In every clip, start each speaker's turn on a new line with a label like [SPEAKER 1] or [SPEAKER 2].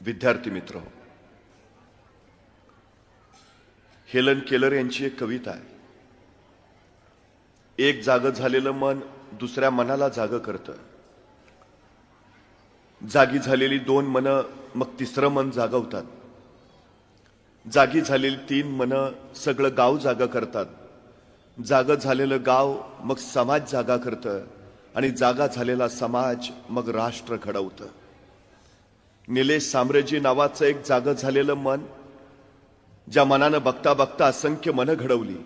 [SPEAKER 1] विद्यार्थी मित्र हो. हेलन केलर यांची एक कविता आहे. एक जाग झालेलं मन दुसऱ्या मनाला जाग करतं. जागी झालेली दोन मन मग तिसरं मन जागवतात. जागी झालेली तीन मन सगळं गाव जागा करतात. जाग झालेलं गाव मग समाज जागा करतं आणि जागा झालेला समाज मग राष्ट्र घडवतं. निलेश साम्राज्य नावाचं एक जाग झालेलं मन ज्या मनानं बघता बघता असंख्य मनं घडवली.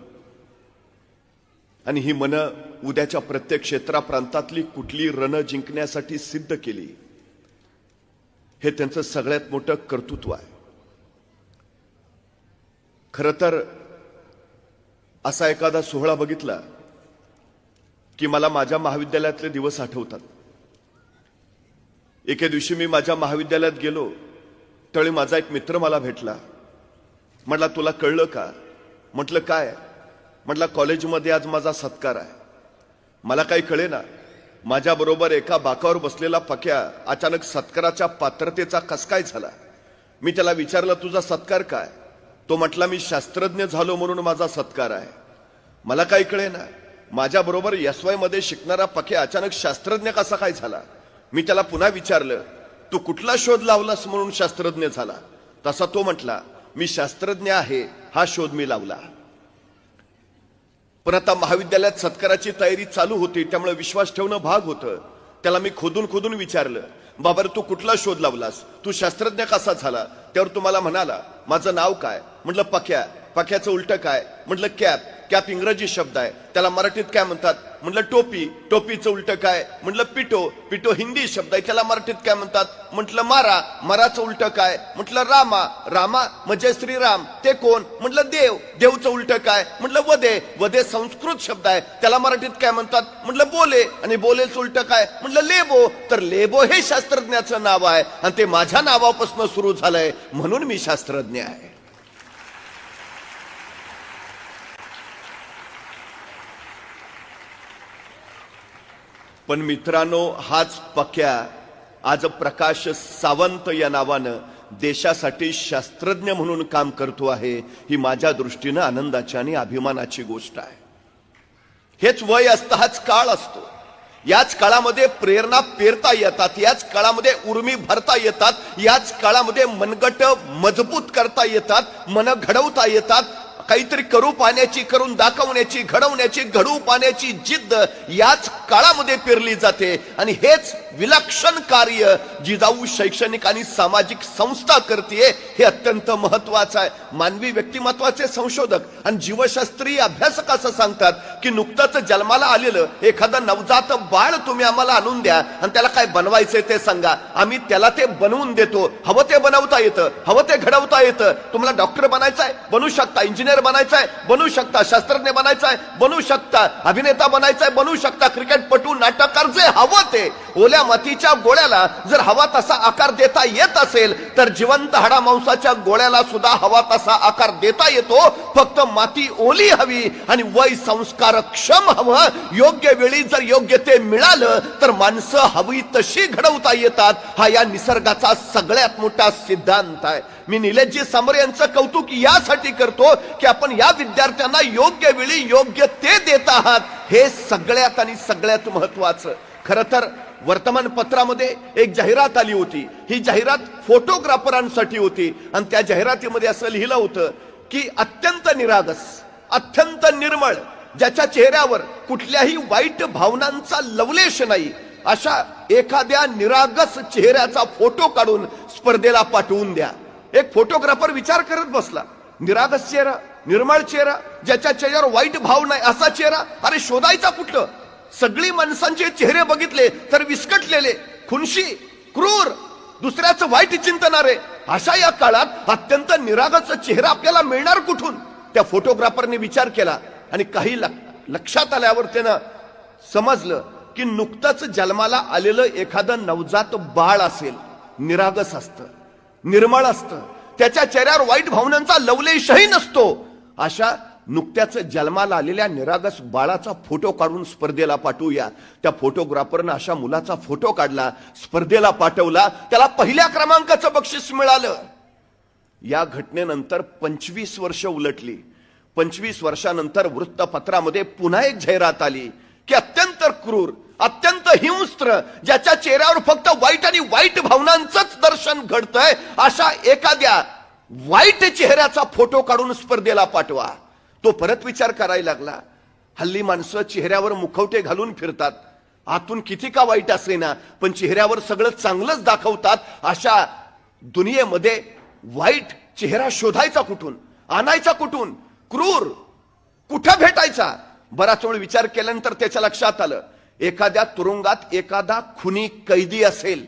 [SPEAKER 1] आणि ही मनं उद्याच्या प्रत्येक क्षेत्रा प्रांतातली कुठली रण जिंकण्यासाठी सिद्ध केली. हे त्यांचं सगळ्यात मोठं कर्तृत्व आहे. खर तर असा एखादा सोहळा बघितला की मला माझ्या महाविद्यालयातले दिवस आठवतात. एके दिवशी मी माझ्या महाविद्यालयात गेलो. त्यावेळी माझा एक मित्र मला भेटला. म्हटला तुला कळलं का? म्हटलं काय? म्हटला कॉलेजमध्ये आज माझा सत्कार आहे. मला काही कळे ना माझ्याबरोबर एका बाकावर बसलेला पक्या अचानक सत्काराच्या पात्रतेचा कस काय झाला? मी त्याला विचारलं तुझा सत्कार काय? तो म्हटला मी शास्त्रज्ञ झालो म्हणून माझा सत्कार आहे. मला काही कळे ना माझ्याबरोबर एस वायमध्ये शिकणारा पक्या अचानक शास्त्रज्ञ कसा काय झाला? मी त्याला पुन्हा विचारलं तू कुठला शोध लावलास म्हणून शास्त्रज्ञ झाला? तसा तो म्हटला मी शास्त्रज्ञ आहे हा शोध मी लावला. पण आता महाविद्यालयात सत्काराची तयारी चालू होती त्यामुळे विश्वास ठेवणं भाग होतं. त्याला मी खोदून खोदून विचारलं बाबर तू कुठला शोध लावलास? तू शास्त्रज्ञ कसा झाला? त्यावर तुम्हाला म्हणाला माझं नाव काय? म्हटलं पक्या. पक्याचं उलट काय? म्हटलं कॅप. कॅप इंग्रजी शब्द आहे. त्याला मराठीत काय म्हणतात? म्हटलं टोपी. टोपीचं उलटं काय? म्हटलं पिटो. पिटो हिंदी शब्द आहे. त्याला मराठीत काय म्हणतात? म्हटलं मारा. माराचं उलटं काय? म्हटलं रामा. रामा म्हणजे श्रीराम. ते कोण? म्हटलं देव. देवचं उलटं काय? म्हटलं वदे वदे संस्कृत शब्द आहे. त्याला मराठीत काय म्हणतात? म्हटलं बोले. आणि बोलेचं उलट काय? म्हटलं लेबो. तर लेबो हे शास्त्रज्ञाचं नाव आहे. आणि ते माझ्या नावापासून सुरू झालंय. म्हणून मी शास्त्रज्ञ आहे. पण मित्रांनो हाच पक्या आज प्रकाश सावंत या नावानं देशासाठी शास्त्रज्ञ म्हणून काम करतो आहे ही माझ्या दृष्टीनं आनंदाची आणि अभिमानाची गोष्ट आहे. हेच वय असतं हाच काळ असतो. याच काळामध्ये प्रेरणा पेरता येतात याच काळामध्ये उर्मी भरता येतात याच काळामध्ये मनगट मजबूत करता येतात मन घडवता येतात काहीतरी करू पाण्याची करून दाखवण्याची घडवण्याची घडवू पाण्याची जिद्द याच काळामध्ये पेरली जाते. आणि हेच विलक्षण कार्य जिजाऊ शैक्षणिक आणि सामाजिक संस्था करते हे अत्यंत महत्वाचं आहे. मानवी व्यक्तिमत्वाचे संशोधक आणि जीवशास्त्रीय अभ्यासक असं सांगतात की नुकतंच जन्माला आलेलं एखादं नवजात बाळ तुम्ही आम्हाला आणून द्या आणि त्याला काय बनवायचंय ते सांगा. आम्ही त्याला ते बनवून देतो. हवं ते बनवता येतं. हवं ते घडवता येतं. तुम्हाला डॉक्टर बनायचं आहे बनू शकता. इंजिनियर बनायचं आहे बनू शकता. शास्त्रज्ञ बनायचं आहे बनू शकता. अभिनेता बनायचंय? आहे बनू शकता. क्रिकेटपटू नाटककार जे हवं ते. ओल्या मातीच्या गोळ्याला जर हवा तसा आकार देता येत असेल तर जिवंत हाडा मांसाच्या गोळ्याला सुद्धा हवा तसा आकार देता येतो. फक्त माती ओली हवी आणि वय संस्कार क्षम हवं. योग्य वेळी जर योग्य ते मिळालं तर माणसं हवी तशी घडवता येतात. हा या निसर्गाचा सगळ्यात मोठा सिद्धांत आहे. मी निलेशजी समर यांचं कौतुक यासाठी करतो की आपण या विद्यार्थ्यांना योग्य वेळी योग्य ते देत आहात. हे सगळ्यात आणि सगळ्यात महत्वाचं. खर तर वर्तमानपत्रामध्ये एक जाहिरात आली होती. ही जाहिरात फोटोग्राफरांसाठी होती. आणि त्या जाहिरातीमध्ये असं लिहिलं होतं की अत्यंत निरागस अत्यंत निर्मळ ज्याच्या चेहऱ्यावर कुठल्याही वाईट भावनांचा लवलेश नाही अशा एखाद्या निरागस चेहऱ्याचा फोटो काढून स्पर्धेला पाठवून द्या. एक फोटोग्राफर विचार करत बसला. निरागस चेहरा निर्मळ चेहरा ज्याच्या चेहऱ्यावर वाईट भाव नाही असा चेहरा अरे शोधायचा कुठलं? सगळी माणसांचे चेहरे बघितले तर विस्कटलेले खुनशी क्रूर दुसऱ्याचं वाईट चिंतणारे. अशा या काळात अत्यंत निरागस चेहरा आपल्याला मिळणार कुठून? त्या फोटोग्राफरने विचार केला आणि काही लक्षात आल्यावर त्यानं समजलं की नुकतंच जन्माला आलेलं एखादं नवजात बाळ असेल. निरागस असतं निर्मळ असतं. त्याच्या चेहऱ्यावर वाईट भावनांचा लवलेशही नसतो. अशा नुकत्याच जन्माला आलेल्या निरागस बाळाचा फोटो काढून स्पर्धेला पाठवूया. त्या फोटोग्राफरनं अशा मुलाचा फोटो काढला स्पर्धेला पाठवला. त्याला पहिल्या क्रमांकाचं बक्षीस मिळालं. या घटनेनंतर पंचवीस वर्ष उलटली. पंचवीस वर्षानंतर वृत्तपत्रामध्ये पुन्हा एक जाहिरात आली की अत्यंत क्रूर अत्यंत हिंस्त्र ज्याच्या चेहऱ्यावर फक्त वाईट आणि वाईट भावनांचंच दर्शन घडतंय अशा एखाद्या वाईट चेहऱ्याचा फोटो काढून स्पर्धेला पाठवा. तो परत विचार करायला लागला. हल्ली माणसं चेहऱ्यावर मुखवटे घालून फिरतात. आतून किती का वाईट असे ना पण चेहऱ्यावर सगळं चांगलंच दाखवतात अशा दुनियेमध्ये वाईट चेहरा शोधायचा कुठून आणायचा कुठून क्रूर कुठं भेटायचा? बराच वेळ विचार केल्यानंतर त्याच्या लक्षात आलं एखाद्या तुरुंगात एखादा खुनी कैदी असेल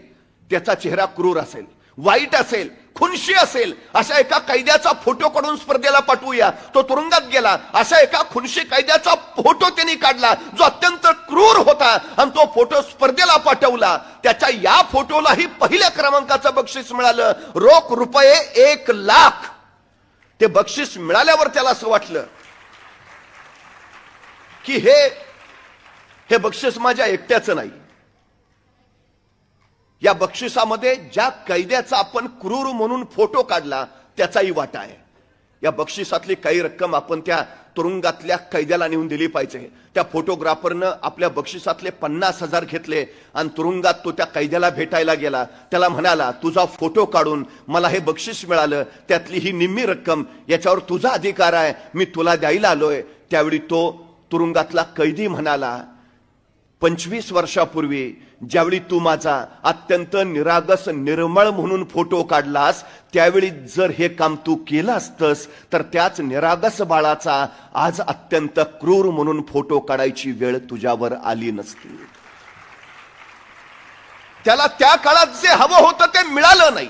[SPEAKER 1] त्याचा चेहरा क्रूर असेल वाईट असेल खुनशी असेल अशा एका कैद्याचा फोटो काढून स्पर्धेला पाठवूया. तो तुरुंगात गेला. अशा एका खुनशी कैद्याचा फोटो त्यांनी काढला जो अत्यंत क्रूर होता. आणि तो फोटो स्पर्धेला पाठवला. त्याच्या या फोटोलाही पहिल्या क्रमांकाचं बक्षीस मिळालं. रोख रुपये एक लाख. ते बक्षीस मिळाल्यावर त्याला असं वाटलं की हे हे बक्षीस माझ्या एकट्याचं नाही. या बक्षिसामध्ये ज्या कैद्याचा आपण क्रूर म्हणून फोटो काढला त्याचाही वाटा आहे. या बक्षिसातली काही रक्कम आपण त्या तुरुंगातल्या कैद्याला नेऊन दिली पाहिजे. त्या फोटोग्राफरनं आपल्या बक्षिसातले पन्नास हजार घेतले आणि तुरुंगात तो त्या कैद्याला भेटायला गेला. त्याला म्हणाला तुझा फोटो काढून मला हे बक्षीस मिळालं. त्यातली ही निम्मी रक्कम याच्यावर तुझा अधिकार आहे. मी तुला द्यायला आलोय. त्यावेळी तो तुरुंगातला कैदी म्हणाला पंचवीस वर्षापूर्वी ज्यावेळी तू माझा अत्यंत निरागस निर्मळ म्हणून फोटो काढलास त्यावेळी जर हे काम तू केलं असतंस तर त्याच निरागस बाळाचा आज अत्यंत क्रूर म्हणून फोटो काढायची वेळ तुझ्यावर आली नसती. त्याला त्या काळात जे हवं होतं ते मिळालं नाही.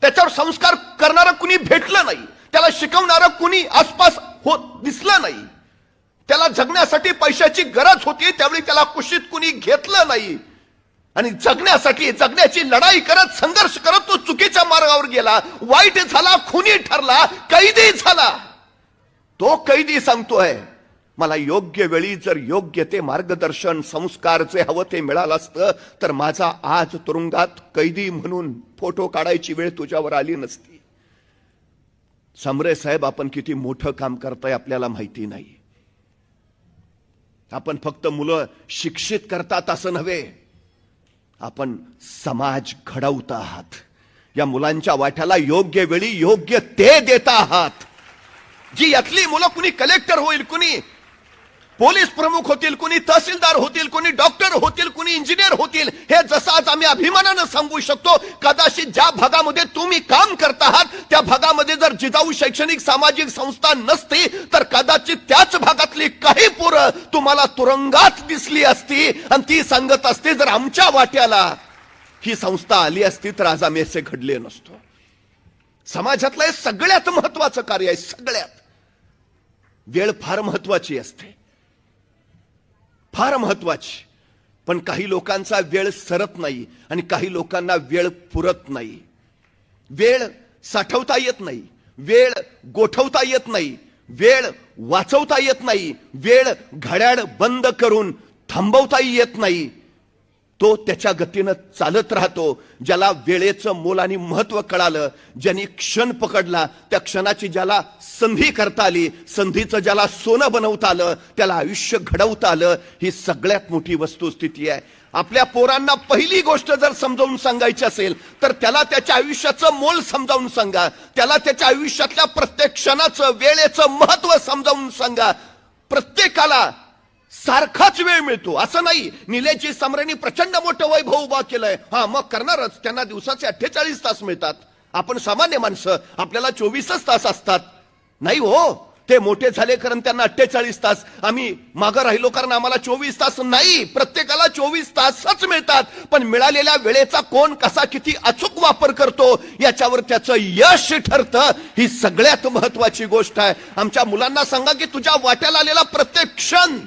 [SPEAKER 1] त्याच्यावर संस्कार करणारं कुणी भेटलं नाही. त्याला शिकवणारं कुणी आसपास होत दिसलं नाही. त्याला जगण्यासाठी पैशाची गरज होती त्यावेळी त्याला कुशीत कुणी घेतलं नाही. आणि जगण्यासाठी जगण्याची लढाई करत संघर्ष करत तो चुकीच्या मार्गावर गेला. वाईट झाला खुनी ठरला कैदी झाला. तो कैदी सांगतोय मला योग्य वेळी जर योग्य ते मार्गदर्शन संस्कार जे हवं ते मिळालं असतं तर माझा आज तुरुंगात कैदी म्हणून फोटो काढायची वेळ तुझ्यावर आली नसती. समरे साहेब आपण किती मोठं काम करताय आपल्याला माहिती नाही. आपण फक्त मुलं शिक्षित करतात असं नव्हे. आपण समाज घडवत आहात. या मुलांच्या वाट्याला योग्य वेळी योग्य ते देत आहात. जी यातली मुलं कुणी कलेक्टर होईल कुणी पोलीस प्रमुख होतील कुणी तहसीलदार होतील कुणी डॉक्टर होतील कुणी इंजिनियर होतील हे जसं आज आम्ही अभिमानानं सांगू शकतो कदाचित ज्या भागामध्ये तुम्ही काम करत आहात त्या भागामध्ये जर जिजाऊ शैक्षणिक सामाजिक संस्था नसती तर कदाचित त्याच भागातली काही पोरं तुम्हाला तुरुंगात दिसली असती आणि ती सांगत असती जर आमच्या वाट्याला ही संस्था आली असती तर आज आम्ही असे घडले नसतो. समाजातलं हे सगळ्यात महत्वाचं कार्य आहे सगळ्यात. वेळ फार महत्वाची असते. फार महत्वाची. पण काही लोकांचा वेळ सरत नाही आणि काही लोकांना वेळ पुरत नाही. वेळ साठवता येत नाही. वेळ गोठवता येत नाही. वेळ वाचवता येत नाही. वेळ घड्याळ बंद करून थांबवताही येत नाही. तो त्याच्या गतीनं चालत राहतो ज्याला वेळेचं मोल आणि महत्त्व कळालं ज्यांनी क्षण पकडला त्या क्षणाची ज्याला संधी करता आली संधीचं ज्याला सोनं बनवता आलं त्याला आयुष्य घडवता आलं ही सगळ्यात मोठी वस्तुस्थिती आहे. आपल्या पोरांना पहिली गोष्ट जर समजावून सांगायची असेल तर त्याला त्याच्या आयुष्याचं मोल समजावून सांगा. त्याला त्याच्या आयुष्यातल्या प्रत्येक क्षणाचं वेळेचं महत्त्व समजावून सांगा. प्रत्येकाला सारखाच वेळ मिळतो. असं नाही. निलेची सम्राणी प्रचंड मोठं वैभव उभा केलंय. हा मग करणारच. त्यांना दिवसाचे अठ्ठेचाळीस तास मिळतात. आपण सामान्य माणसं. आपल्याला चोवीसच तास असतात. नाही हो. ते मोठे झाले कारण त्यांना अठ्ठेचाळीस तास. आम्ही मागं राहिलो कारण आम्हाला चोवीस तास नाही. प्रत्येकाला चोवीस तासच मिळतात. पण मिळालेल्या वेळेचा कोण कसा किती अचूक वापर करतो याच्यावर त्याचं यश ठरतं. ही सगळ्यात महत्वाची गोष्ट आहे. आमच्या मुलांना सांगा की तुझ्या वाट्याला आलेला प्रत्येक क्षण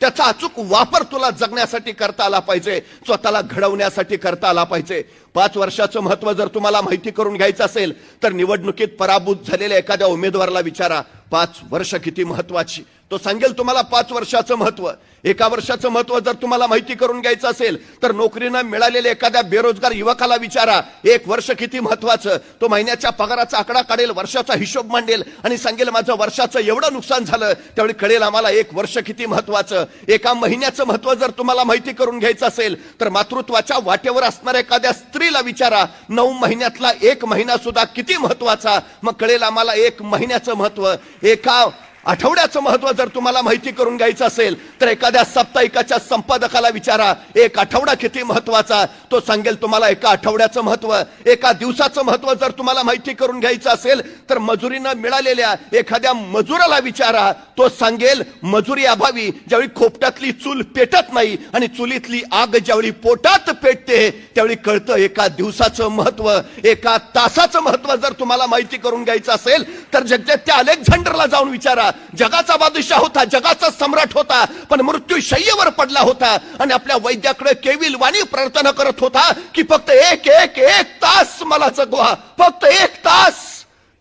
[SPEAKER 1] त्याचा अचूक वापर तुला जगण्यासाठी करता आला पाहिजे स्वतःला घडवण्यासाठी करता आला पाहिजे. पाच वर्षाचं महत्त्व जर तुम्हाला माहिती करून घ्यायचं असेल तर निवडणुकीत पराभूत झालेल्या एखाद्या उमेदवाराला विचारा पाच वर्ष किती महत्वाची तो सांगेल तुम्हाला पाच वर्षाचं महत्त्व. एका वर्षाचं महत्त्व जर तुम्हाला माहिती करून घ्यायचं असेल तर नोकरीनं मिळालेल्या एखाद्या बेरोजगार युवकाला विचारा एक वर्ष किती महत्वाचं? तो महिन्याच्या पगाराचा आकडा काढेल वर्षाचा हिशोब मांडेल आणि सांगेल माझं वर्षाचं एवढं नुकसान झालं त्यावेळी कळेल आम्हाला एक वर्ष किती महत्वाचं. एका महिन्याचं महत्त्व जर तुम्हाला माहिती करून घ्यायचं असेल तर मातृत्वाच्या वाटेवर असणाऱ्या एखाद्या स्त्रीला विचारा नऊ महिन्यातला एक महिना सुद्धा किती महत्त्वाचा? मग कळेल आम्हाला एक महिन्याचं महत्त्व. एका आठवड्याचं महत्त्व जर तुम्हाला माहिती करून घ्यायचं असेल तर एखाद्या साप्ताहिकाच्या संपादकाला विचारा. एक आठवडा किती महत्त्वाचा तो सांगेल तुम्हाला एका आठवड्याचं महत्त्व एका दिवसाचं महत्त्व जर तुम्हाला माहिती करून घ्यायचं असेल तर मजुरीनं मिळालेल्या एखाद्या मजुराला विचारा. तो सांगेल मजुरी अभावी ज्यावेळी खोपटातली चूल पेटत नाही आणि चुलीतली आग ज्यावेळी पोटात पेटते त्यावेळी कळतं एका दिवसाचं महत्त्व एका तासाचं महत्त्व जर तुम्हाला माहिती करून घ्यायचं असेल तर जगत्या अलेक्झांडरला जाऊन विचारा. जगाचा बादशाह होता जगाचा सम्राट होता पण मृत्यू शय्यवर पडला होता आणि आपल्या वैद्याकडे केविल वाणी प्रार्थना करत होता की फक्त एक एक एक तास मला जगवा फक्त एक तास.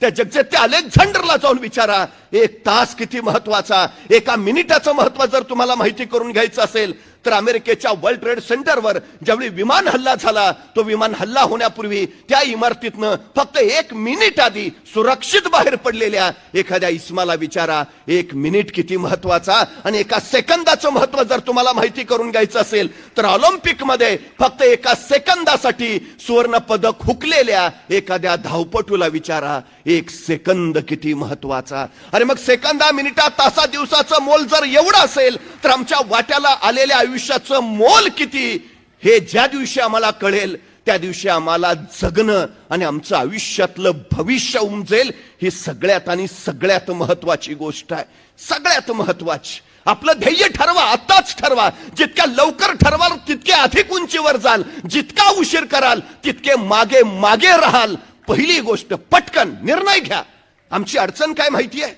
[SPEAKER 1] त्या जगजेत्या अलेक्झांडरला जाऊन विचारा एक तास किती महत्त्वाचा एका मिनिटाचं महत्त्व जर तुम्हाला माहिती करून घ्यायचं असेल तर अमेरिकेच्या वर्ल्ड ट्रेड सेंटरवर ज्यावेळी विमान हल्ला झाला तो विमान हल्ला होण्यापूर्वी त्या इमारतीतनं फक्त एक मिनिट आधी सुरक्षित बाहेर पडलेल्या एखाद्या इस्माला विचारा. एक मिनिट किती महत्त्वाचा आणि एका सेकंदाचं महत्त्व जर तुम्हाला माहिती करून घ्यायचं असेल तर ऑलिम्पिकमध्ये फक्त एका सेकंदासाठी सुवर्ण पदक हुकलेल्या एखाद्या धावपटूला विचारा. एक सेकंद किती महत्त्वाचा. अरे मग सेकंदा मिनिटा तासा दिवसाचं मोल जर एवढं असेल तर आमच्या वाट्याला आलेल्या आयुष्य आयुष्याचं मोल किती हे ज्या दिवशी आम्हाला कळेल त्या दिवशी आम्हाला जगणं आणि आमचं आयुष्यातलं भविष्य उमजेल ही सगळ्यात आणि सगळ्यात महत्वाची गोष्ट आहे. सगळ्यात महत्वाची. आपलं ध्येय ठरवा आताच ठरवा. जितक्या लवकर ठरवाल तितके अधिक उंचीवर जाल. जितका उशीर कराल तितके मागे मागे राहाल. पहिली गोष्ट पटकन निर्णय घ्या. आमची अडचण काय माहिती आहे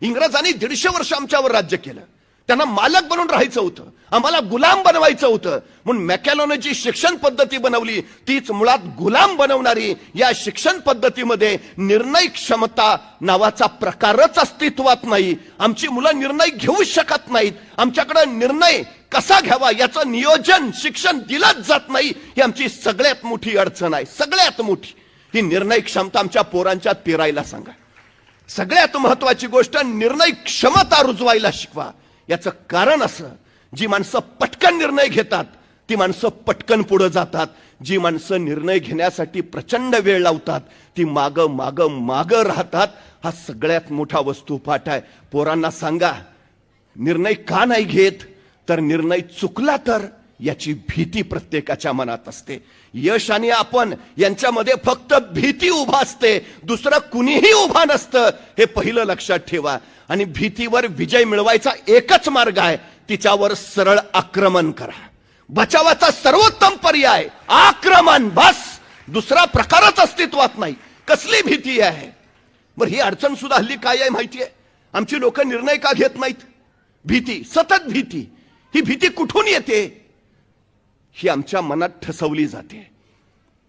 [SPEAKER 1] इंग्रजांनी दीडशे वर्ष आमच्यावर राज्य केलं. त्यांना मालक बनून राहायचं होतं. आम्हाला गुलाम बनवायचं होतं. म्हणून मॅकॅलोने जी शिक्षण पद्धती बनवली तीच मुळात गुलाम बनवणारी या शिक्षण पद्धतीमध्ये निर्णय क्षमता नावाचा प्रकारच अस्तित्वात नाही. आमची मुलं निर्णय घेऊ शकत नाहीत. आमच्याकडे निर्णय कसा घ्यावा याचं नियोजन शिक्षण दिलंच जात नाही ही आमची सगळ्यात मोठी अडचण आहे. सगळ्यात मोठी. ही निर्णय क्षमता आमच्या पोरांच्या पेरायला सांगा. सगळ्यात महत्वाची गोष्ट निर्णय क्षमता रुजवायला शिकवा. याचं कारण असं जी माणसं पटकन निर्णय घेतात ती माणसं पटकन पुढे जातात. जी माणसं निर्णय घेण्यासाठी प्रचंड वेळ लावतात ती माग माग माग राहतात. हा सगळ्यात मोठा वस्तुपाठ आहे. पोरांना सांगा निर्णय का नाही घेत? तर निर्णय चुकला तर? याची भीती प्रत्येकाच्या मनात असते. यश आणि आपण यांच्यामध्ये फक्त भीती उभा असते. दुसरं कुणीही उभा नसतं. हे पहिलं लक्षात ठेवा. आणि भीतीवर विजय मिळवायचा एकच मार्ग आहे. तिच्यावर सरळ आक्रमण करा. बचावाचा सर्वोत्तम पर्याय. आक्रमण बस. दुसरा प्रकारच अस्तित्वात नाही. कसली भीती आहे? बरं ही अडचण सुद्धा हल्ली काय आहे माहिती आहे? आमची लोक निर्णय का घेत नाहीत? भीती सतत भीती. ही भीती कुठून येते? ही आमच्या मनात ठसवली जाते.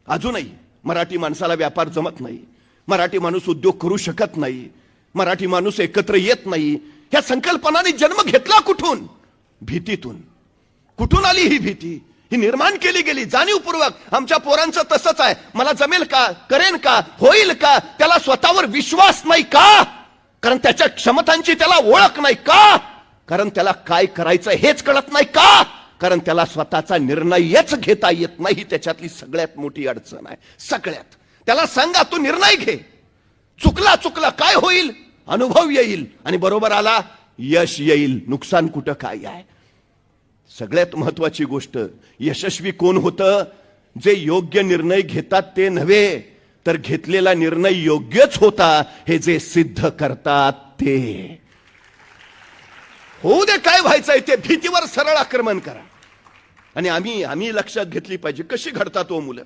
[SPEAKER 1] अजूनही मराठी माणसाला व्यापार जमत नाही. मराठी माणूस उद्योग करू शकत नाही. मराठी माणूस एकत्र येत नाही. ह्या संकल्पनाने जन्म घेतला कुठून? भीतीतून. कुठून आली ही भीती? ही निर्माण केली गेली जाणीवपूर्वक. आमच्या पोरांचं तसंच आहे. मला जमेल का? करेन का? होईल का? त्याला स्वतःवर विश्वास नाही का? कारण त्याच्या क्षमतांची त्याला ओळख नाही का? कारण त्याला काय करायचं हेच कळत नाही का? कारण त्याला स्वतःचा निर्णयच घेता येत नाही. त्याच्यातली सगळ्यात मोठी अडचण आहे. सगळ्यात. त्याला सांगा तू निर्णय घे. चुकला चुकला काय होईल? अनुभव येईल. आणि बरोबर आला यश येईल. नुकसान कुठं काय आहे? सगळ्यात महत्वाची गोष्ट यशस्वी कोण होतं? जे योग्य निर्णय घेतात ते नव्हे तर घेतलेला निर्णय योग्यच होता हे जे सिद्ध करतात ते. होऊ दे काय व्हायचंय ते भीतीवर सरळ आक्रमण करा. आणि आम्ही आम्ही लक्षात घेतली पाहिजे कशी घडतात तो मुलं.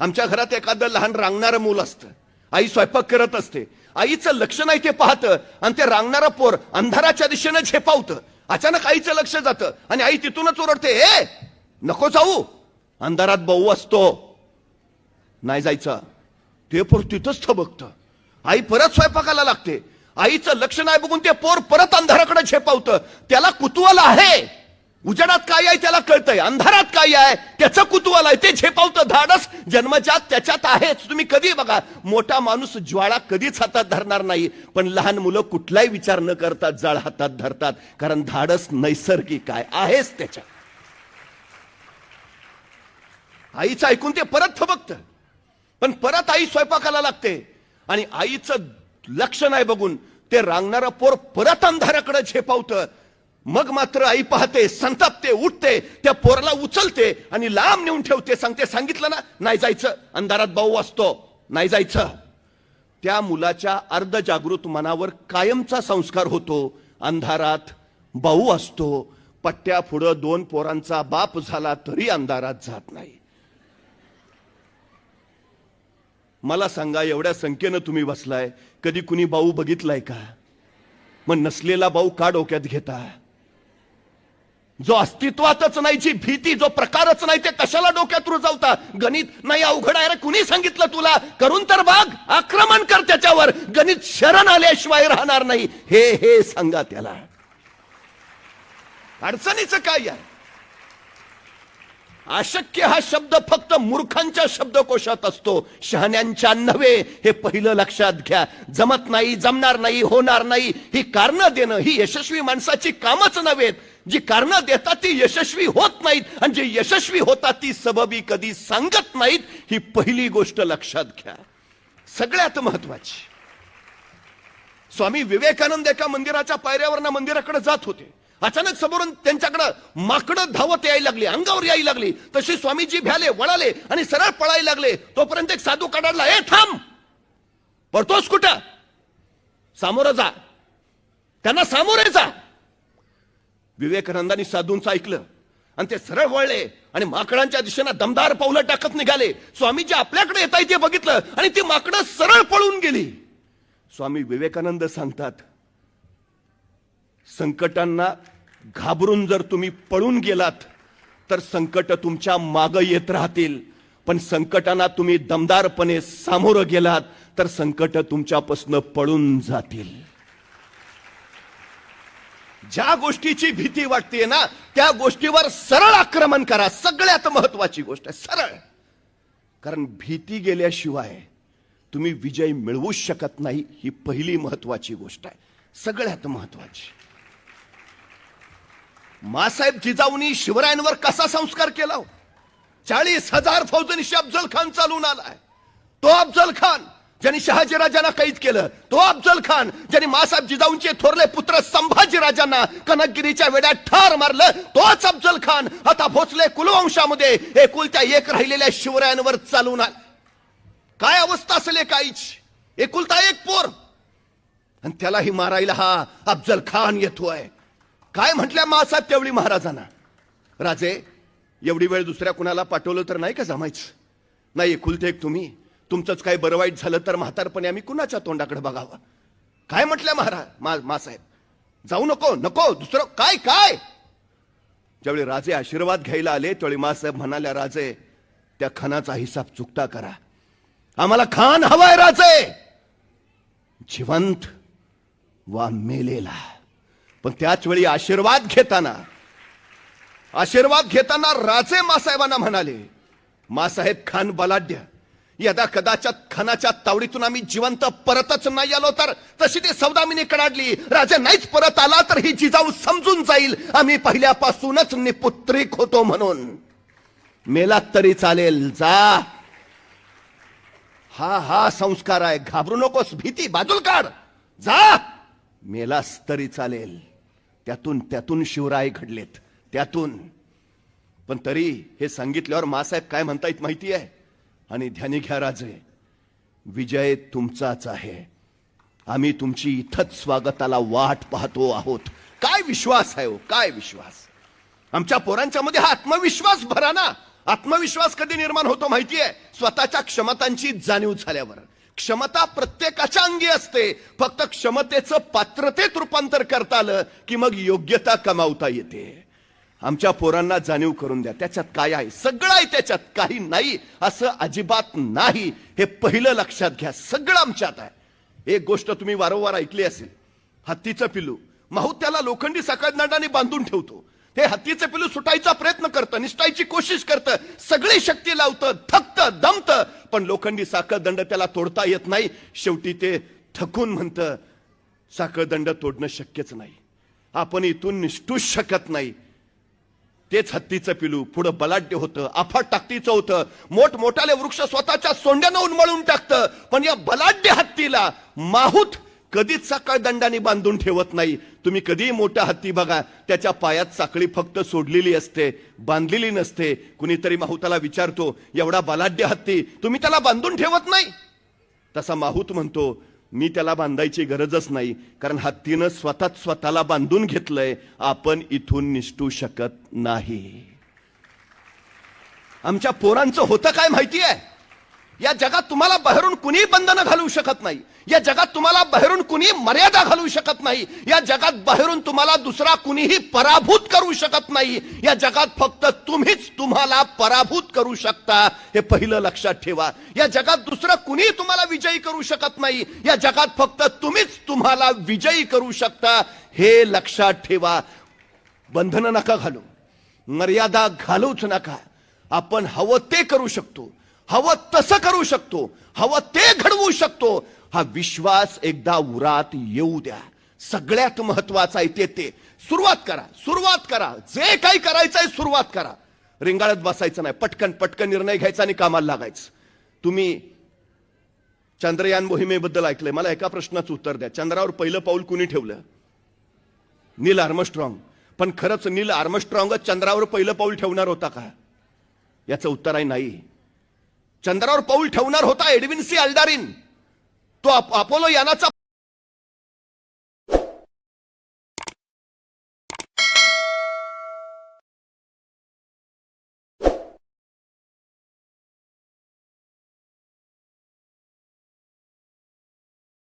[SPEAKER 1] आमच्या घरात एखादं लहान रांगणारं मूल असतं. आई स्वयंपाक करत असते. आईचं लक्ष नाही ते पाहतं आणि ते रांगणारं पोर अंधाराच्या दिशेनं झेपावतं. अचानक आईचं लक्ष जातं आणि आई तिथूनच ओरडते ए नको जाऊ. अंधारात भाऊ असतो. नाही जायचं. ते पोर तिथंच थबकतं. आई परत स्वयंपाकाला लागते. आईचं लक्ष नाही बघून ते पोर परत अंधाराकडे झेपावतं. त्याला कुतूहल आहे. उजेडात काय आहे त्याला कळतंय. अंधारात काय आहे त्याचं कुतूहल आहे. ते झेपावतं धाडस. जन्मजात त्याच्यात आहेच. तुम्ही कधी बघा मोठा माणूस ज्वाळा कधीच हातात धरणार नाही. पण लहान मुलं कुठलाही विचार न करता जाळ हातात धरतात. कारण धाडस नैसर्गिक आहे आहेच त्याच्या आईचं ऐकून ते परत थबकतं. पण परत आई स्वयंपाकाला लागते. आणि आईचं लक्ष नाही बघून ते रांगणारं पोर परत अंधाराकडे झेपावतं. मग मात्र आई पाहते संतापते उठते त्या पोराला उचलते आणि लांब नेऊन ठेवते. सांगते सांगितलं ना नाही जायचं. अंधारात भाऊ असतो नाही जायचं. त्या मुलाच्या अर्धजागृत मनावर कायमचा संस्कार होतो. अंधारात भाऊ असतो. पट्ट्या पुढं दोन पोरांचा बाप झाला तरी अंधारात जात नाही. मला सांगा एवढ्या संख्येनं तुम्ही बसलाय? कधी कुणी भाऊ बघितलाय का? मग नसलेला भाऊ का डोक्यात घेता? जो अस्तित्वातच नाही जी भीती जो प्रकारच नाही ते कशाला डोक्यात रुजवता? गणित नाही अवघड आहे रे कुणी सांगितलं तुला? करून तर बाग आक्रमण कर त्याच्यावर. गणित शरण आल्याशिवाय राहणार नाही. हे हे सांगा त्याला. अडचणीचं काय आहे? अशक्य हा शब्द फक्त मूर्खांच्या शब्दकोशात असतो. शहाण्यांच्या नव्हे हे पहिलं लक्षात घ्या. जमत नाही जमणार नाही होणार नाही ही कारण देणं ही यशस्वी माणसाची कामच नव्हेत जी कारण देतात ती यशस्वी होत नाहीत आणि जी यशस्वी होतात ती सबबी कधी सांगत नाहीत ही पहिली गोष्ट लक्षात घ्या. सगळ्यात महत्वाची. स्वामी विवेकानंद एका मंदिराच्या पायऱ्यावरनं मंदिराकडे जात होते. अचानक समोरून त्यांच्याकडे माकडं धावत यायला लागली अंगावर यायला लागली. तशी स्वामीजी भ्याले वळाले आणि सरळ पळायला लागले. तोपर्यंत एक साधू कडाडला ए थांब! पडतोस कुठं? सामोरं जा. त्यांना सामोरे जा. विवेकानंदांनी साधूंचं ऐकलं आणि ते सरळ वळले आणि माकडांच्या दिशेनं दमदार पावलं टाकत निघाले. स्वामीजी आपल्याकडे येत ते बघितलं आणि ती माकडं सरळ पळून गेली. स्वामी विवेकानंद सांगतात संकटांना घाबरून जर तुम्ही पळून गेलात तर संकट तुमच्या मागं येत राहतील. पण संकटांना तुम्ही दमदारपणे सामोरं गेलात तर संकट तुमच्यापासून पळून जातील. ज्या गोष्टीची भीती वाटते ना त्या गोष्टीवर सरळ आक्रमण करा. सगळ्यात महत्वाची गोष्ट आहे सरळ. कारण भीती गेल्याशिवाय तुम्ही विजय मिळवूच शकत नाही ही पहिली महत्वाची गोष्ट आहे. सगळ्यात महत्वाची. मासाहेब जिजाऊनी शिवरायांवर कसा संस्कार केला हो? चाळीस हजार फौजनिशी अफजल खान चालून आलाय. तो अफजल खान ज्यांनी शहाजीराजांना कैद केलं तो अफजल खान ज्यांनी मासाहेब जिजाऊंचे थोरले पुत्र संभाजीराजांना कनकगिरीच्या वेड्यात ठार मारलं तोच अफजल खान आता भोसले कुलवंशामध्ये एकुलत्या एक राहिलेल्या शिवरायांवर चालून आला काय अवस्था असेल एकाईची एकुलता एक पोर. आणि त्यालाही मारायला हा अफजल खान येतोय. काय म्हटल्या मासाहेब तेवढी महाराजांना? राजे एवढी वेळ दुसऱ्या कुणाला पाठवलं तर नाही का जमायचं? नाही एकुलते एक तुम्ही. तुमचंच काही बरं वाईट झालं तर म्हातारपणे आम्ही कुणाच्या तोंडाकडे बघावं? काय म्हटल्या महाराज मा मासाहेब? जाऊ नको नको दुसरं काय काय? ज्यावेळी राजे आशीर्वाद घ्यायला आले त्यावेळी मासाहेब म्हणाल्या राजे त्या खानाचा हिसाब चुकता करा. आम्हाला खान हवाय राजे. जिवंत वा मेलेला. पण त्याच वेळी आशीर्वाद घेताना आशीर्वाद घेताना राजे मासाहेबांना म्हणाले मासाहेब खान बलाढ्य यदा कदाचित खानाच्या तावडीतून आम्ही जिवंत परतच नाही आलो तर तशी ती सौदामिनी कडाडली. राजा नाहीच परत आला तर ही जिजाऊ समजून जाईल. आम्ही पहिल्यापासूनच निपुत्रिक होतो म्हणून. मेलात तरी चालेल जा. हा हा संस्कार आहे. घाबरू नकोस भीती बाजूल काढ. जा. मेलास तरी चालेल. त्यातून त्यातून शिवराय घडलेत. त्यातून. पण तरी हे सांगितल्यावर मासाहेब काय म्हणतायत माहिती आहे आणि ध्यानी घ्या राजे विजय तुमचाच आहे. आम्ही तुमची इथंच स्वागताला वाट पाहतो आहोत. काय विश्वास आहे हो? काय विश्वास? आमच्या पोरांच्या मध्ये हा आत्मविश्वास भरा ना. आत्मविश्वास कधी निर्माण होतो माहितीये? स्वतःच्या क्षमतांची जाणीव झाल्यावर. क्षमता प्रत्येकाच्या अंगी असते. फक्त क्षमतेचं पात्रतेत रूपांतर करता आलं की मग योग्यता कमावता येते. आमच्या पोरांना जाणीव करून द्या. त्याच्यात काय आहे? सगळं आहे त्याच्यात. काही नाही असं अजिबात नाही. हे पहिलं लक्षात घ्या. सगळं आमच्यात आहे. एक गोष्ट तुम्ही वारंवार ऐकली असेल. हत्तीचं पिलू माहू त्याला लोखंडी साखळदंडाने बांधून ठेवतो. हे हत्तीचं पिलू सुटायचा प्रयत्न करतं निष्ठायची कोशिश करतं सगळी शक्ती लावतं थकतं दमतं पण लोखंडी साखळदंड त्याला तोडता येत नाही. शेवटी ते थकून म्हणतं साखळदंड तोडणं शक्यच नाही. आपण इथून निष्ठूच शकत नाही. तेच हत्तीचं पिलू पुढं बलाढ्य होतं आफाट टाकतीचं होतं. मोठमोठाले वृक्ष स्वतःच्या सोंड्यानं उन्मळून टाकतं. पण या बलाढ्य हत्तीला माहूत कधीच साखळ दंडाने बांधून ठेवत नाही. तुम्ही कधीही मोठा हत्ती बघा त्याच्या पायात साखळी फक्त सोडलेली असते बांधलेली नसते. कुणीतरी माहुताला विचारतो एवढा बलाढ्य हत्ती तुम्ही त्याला बांधून ठेवत नाही? तसा माहूत म्हणतो मी त्याला बांधायची गरजच नाही कारण हत्तीनं स्वतःच स्वतःला बांधून घेतलंय. आपण इथून निष्ठू शकत नाही. आमच्या पोरांचं होतं काय माहिती आहे या जगात तुम्हाला बाहेरून कुणी बंधनं घालू शकत नाही. या जगात तुम्हाला बाहेरून कुणी मर्यादा घालू शकत नाही. या जगात बाहेरून तुम्हाला दुसरा कुणीही पराभूत करू शकत नाही. या जगात फक्त तुम्हीच तुम्हाला पराभूत करू शकता. हे पहिलं लक्षात ठेवा. या जगात दुसरं कुणी तुम्हाला विजयी करू शकत नाही. या जगात फक्त तुम्हीच तुम्हाला विजयी करू शकता. हे लक्षात ठेवा. बंधनं नका घालू. मर्यादा घालूच नका. आपण हवं ते करू शकतो. हवं तसं करू शकतो हवं ते घडवू शकतो. हा विश्वास एकदा उरात येऊ द्या. सगळ्यात महत्वाचं आहे ते. ते सुरुवात करा सुरुवात करा. जे काही करायचंय सुरुवात करा. रिंगाळत बसायचं नाही. पटकन पटकन निर्णय घ्यायचा आणि कामाला लागायचं. तुम्ही चंद्रयान मोहिमेबद्दल ऐकलंय. मला एका प्रश्नाचं उत्तर द्या. चंद्रावर पहिलं पाऊल कुणी ठेवलं? Neil Armstrong. पण खरंच नील आर्मस्ट्रॉंगच चंद्रावर पहिलं पाऊल ठेवणार होता का? याचं उत्तर आहे नाही. चंद्रावर पाऊल ठेवणार होता एडविन सी अल्डारिन. तो अपोलो यानाचा